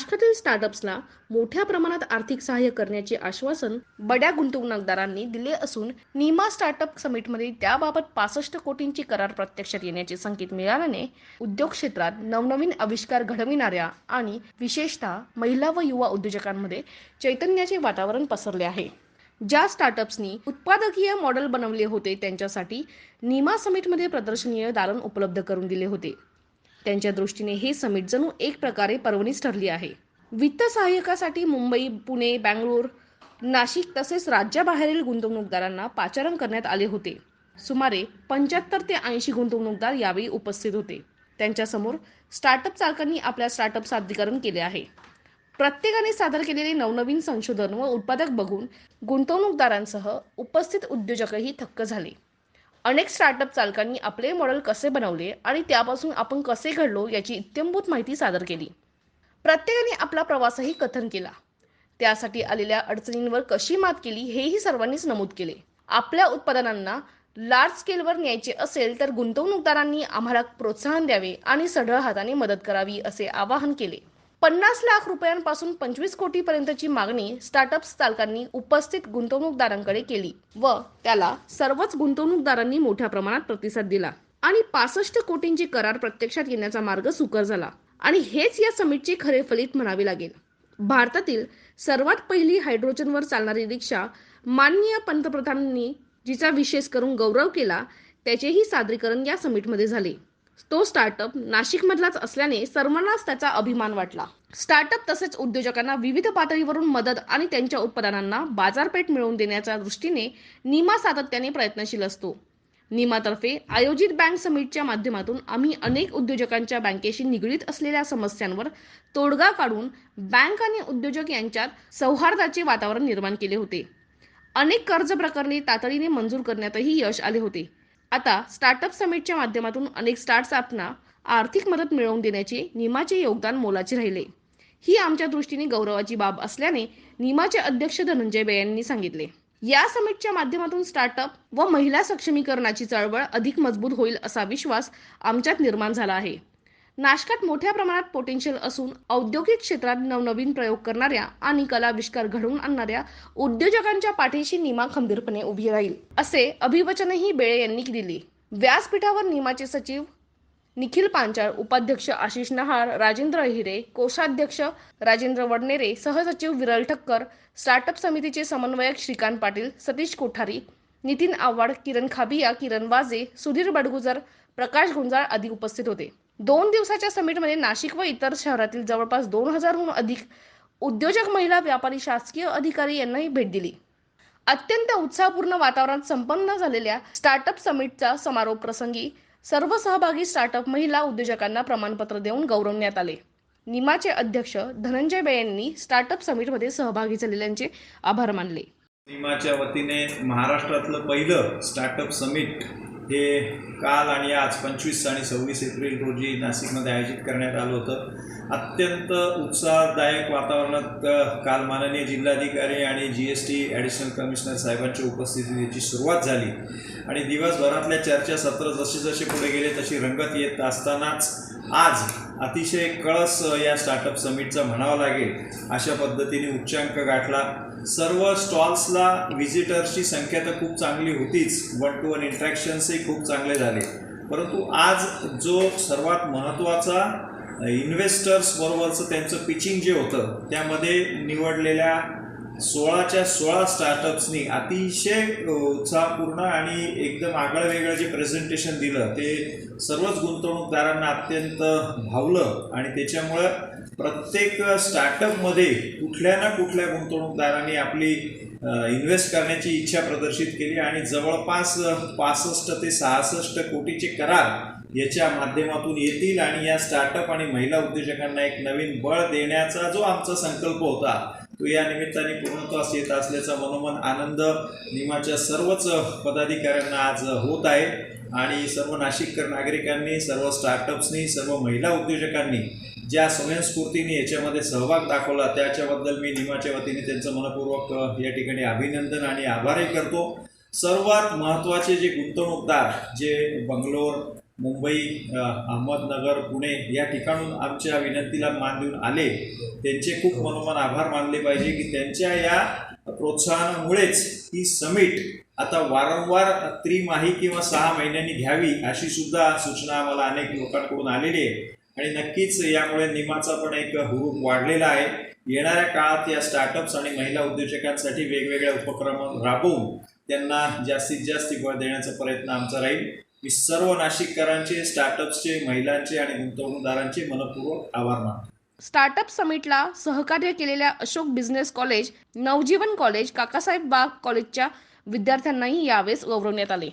महाराष्ट्रातील स्टार्टअप्सला मोठ्या प्रमाणात आर्थिक सहाय्य करण्याचे आश्वासन बड्या गुंतवणूकदारांनी दिले असून निमा स्टार्टअप समिटमध्ये त्याबाबत पासष्ट कोटींची करार प्रत्यक्षात येण्याचे संकेत मिळाल्याने उद्योग क्षेत्रात नवनवीन आविष्कार घडविणाऱ्या आणि विशेषतः महिला व युवा उद्योजकांमध्ये चैतन्याचे वातावरण पसरले आहे. ज्या स्टार्टअप्सनी उत्पादकीय मॉडेल बनवले होते त्यांच्यासाठी निमा समिटमध्ये प्रदर्शनीय दालन उपलब्ध करून दिले होते. त्यांच्या दृष्टीने हे समिट जणू एक प्रकारे पर्वणीच ठरली आहे. वित्त सहाय्यकासाठी मुंबई पुणे बँगलोर नाशिक तसेच राज्याबाहेरील गुंतवणूकदारांना पाचारण करण्यात आले होते. सुमारे पंच्याहत्तर ते ऐंशी गुंतवणूकदार यावेळी उपस्थित होते. त्यांच्यासमोर स्टार्टअप चालकांनी आपल्या स्टार्टअप सादरीकरण केले आहे. प्रत्येकाने सादर केलेले नवनवीन संशोधन व उत्पादक बघून गुंतवणूकदारांसह उपस्थित उद्योजकही थक्क झाले. अनेक स्टार्टअप चालकांनी आपले मॉडेल कसे बनवले आणि त्यापासून आपण कसे घडलो याची इत्यंभूत माहिती सादर केली. प्रत्येकाने आपला प्रवासही कथन केला. त्यासाठी आलेल्या अडचणींवर कशी मात केली हेही सर्वांनीच नमूद केले. आपल्या उत्पादनांना लार्ज स्केलवर न्यायचे असेल तर गुंतवणूकदारांनी आम्हाला प्रोत्साहन द्यावे आणि सढळ हाताने मदत करावी असे आवाहन केले. पन्नास लाख रुपयांपासून पंचवीस कोटीपर्यंतची मागणी स्टार्टअप्स चालकांनी उपस्थित गुंतवणूकदारांकडे केली व त्याला सर्वच गुंतवणूकदारांनी मोठ्या प्रमाणात प्रतिसाद दिला आणि पासष्ट कोटींची करार प्रत्यक्षात येण्याचा मार्ग सुकर झाला. आणि हेच या समिटचे खरे फलित म्हणावे लागेल. भारतातील सर्वात पहिली हायड्रोजनवर चालणारी रिक्षा माननीय पंतप्रधानांनी जिचा विशेष करून गौरव केला त्याचेही सादरीकरण या समिटमध्ये झाले. तो स्टार्टअप नाशिकमधलाच असल्याने सर्वांनाच त्याचा अभिमान वाटला. स्टार्टअप तसेच उद्योजकांना विविध पातळीवरून मदत आणि त्यांच्या उत्पादनांना बाजारपेठ मिळवून देण्याच्या दृष्टीने निमा सातत्याने प्रयत्नशील असतो. निमातर्फे आयोजित बँक समिटच्या माध्यमातून आम्ही अनेक उद्योजकांच्या बँकेशी निगडीत असलेल्या समस्यांवर तोडगा काढून बँक आणि उद्योजक यांच्यात सौहार्दाचे वातावरण निर्माण केले होते. अनेक कर्ज प्रकरणे तातडीने मंजूर करण्यातही यश आले होते. आता स्टार्टअप समिटच्या माध्यमातून अनेक स्टार्टअपना आर्थिक मदत मिळवून देण्याचे निमाचे योगदान मोलाचे राहिले. ही आमच्या दृष्टीने गौरवाची बाब असल्याने निमाचे अध्यक्ष धनंजय बे यांनी सांगितले. या समिटच्या माध्यमातून स्टार्टअप व महिला सक्षमीकरणाची चळवळ अधिक मजबूत होईल असा विश्वास आमच्यात निर्माण झाला आहे. नाशकात मोठ्या प्रमाणात पोटेन्शियल असून औद्योगिक क्षेत्रात नवनवीन प्रयोग करणाऱ्या आणि कलाविष्कार घडवून आणणाऱ्या उद्योजकांच्या पाठीशी निमा खंबीरपणे उभी राहील असे अभिवचनही बेळे यांनी दिले. व्यासपीठावर निमाचे सचिव निखिल पांचाळ उपाध्यक्ष आशिष नहार राजेंद्र अहिरे कोषाध्यक्ष राजेंद्र वडनेरे सहसचिव विरल ठक्कर स्टार्टअप समितीचे समन्वयक श्रीकांत पाटील सतीश कोठारी नितीन आव्हाड किरण खाबिया किरण वाजे सुधीर बडगुजर प्रकाश गुंजाळ आदी उपस्थित होते. दोन दिवसाच्या समिटमध्ये नाशिक व इतर शहरातील जवळपास दोन हजारहून अधिक उद्योजक महिला व्यापारी शासकीय अधिकारी यांनाही भेट दिली. अत्यंत उत्साहपूर्ण वातावरणात संपन्न झालेल्या स्टार्टअप समिटचा समारोप प्रसंगी सर्व सहभागी स्टार्टअप महिला उद्योजकांना प्रमाणपत्र देऊन गौरवण्यात आले. निमाचे अध्यक्ष धनंजय बे यांनी स्टार्टअप समिटमध्ये सहभागी झालेल्यांचे आभार मानले. निमाच्या वतीने महाराष्ट्रातलं पहिलं स्टार्टअप समिट हे काल आणि आज पंचवीस आणि सव्वीस एप्रिल रोजी नाशिकमध्ये आयोजित करण्यात आलं होतं. अत्यंत उत्साहदायक वातावरणात काल माननीय जिल्हाधिकारी आणि G S T additional commissioner साहेबांच्या उपस्थितीत याची सुरुवात झाली. आणि दिवसभरातल्या चर्चा सत्र जसे जसे पुढे गेले तशी रंगत येत असतानाच आज अतिशय कळस या स्टार्टअप समिटचा म्हणावं लागेल अशा पद्धतीने उच्चांक गाठला. सर्व स्टॉल्सला व्हिजिटर्सची संख्या तर खूप चांगली होतीच. वन टू वन इंट्रॅक्शन्सही खूप चांगले झाले. परंतु आज जो सर्वात महत्त्वाचा इन्व्हेस्टर्सबरोबरचं त्यांचं पिचिंग जे होतं त्यामध्ये निवडलेल्या सोळाच्या सोळा स्टार्टअप्सनी अतिशय उत्साहपूर्ण आणि एकदम आगळं वेगळं जे प्रेझेंटेशन दिलं ते सर्वच गुंतवणूकदारांना अत्यंत भावलं आणि त्याच्यामुळं प्रत्येक स्टार्टअपमध्ये कुठल्या ना कुठल्या गुंतवणूकदारांनी आपली इन्व्हेस्ट करण्याची इच्छा प्रदर्शित केली आणि जवळपास पासष्ट ते सहासष्ट कोटीचे करार याच्या माध्यमातून येतील आणि या स्टार्टअप आणि महिला उद्योजकांना एक नवीन बळ देण्याचा जो आमचा संकल्प होता तो या निमित्ताने पूर्णत्वास येत असल्याचा मनोमन आनंद निमाच्या सर्वच पदाधिकाऱ्यांना आज होत आहे. आणि सर्व नाशिककर नागरिकांनी सर्व स्टार्टअप्सनी सर्व महिला उद्योजकांनी ज्या स्वयंस्फूर्तीने याच्यामध्ये सहभाग दाखवला त्याच्याबद्दल मी निमाच्या वतीने त्यांचं मनपूर्वक या ठिकाणी अभिनंदन आणि आभारही करतो. सर्वात महत्त्वाचे जे गुंतवणूकदार जे बंगलोर मुंबई अहमदनगर पुणे या ठिकाणून आमच्या विनंतीला मान देऊन आले. त्यांचे खूप मनोमन आभार मानले पाहिजे की त्यांच्या या प्रोत्साहनामुळेच ही समिट आता वारंवार त्रिमाही किंवा सहा महिन्यांनी घ्यावी अशी सुद्धा सूचना आम्हाला अनेक लोकांकडून आलेली आहे. आणि नक्कीच यामुळे निमाचा पण एक हुरूप वाढलेला आहे. येणाऱ्या काळात या स्टार्टअप्स आणि महिला उद्योजकांसाठी वेगवेगळ्या उपक्रम राबवून त्यांना जास्तीत जास्त बळ देण्याचा प्रयत्न आमचा राहील. मी सर्व नाशिककरांचे स्टार्टअप्सचे महिलांचे आणि गुंतवणूकदारांचे मनपूर्वक आभार मानतो. स्टार्टअप समिटला सहकार्य केलेल्या Ashok business college Navjeevan college Kakasaheb Baug कॉलेजच्या विद्यार्थ्यांनाही यावेळेस गौरवण्यात आले.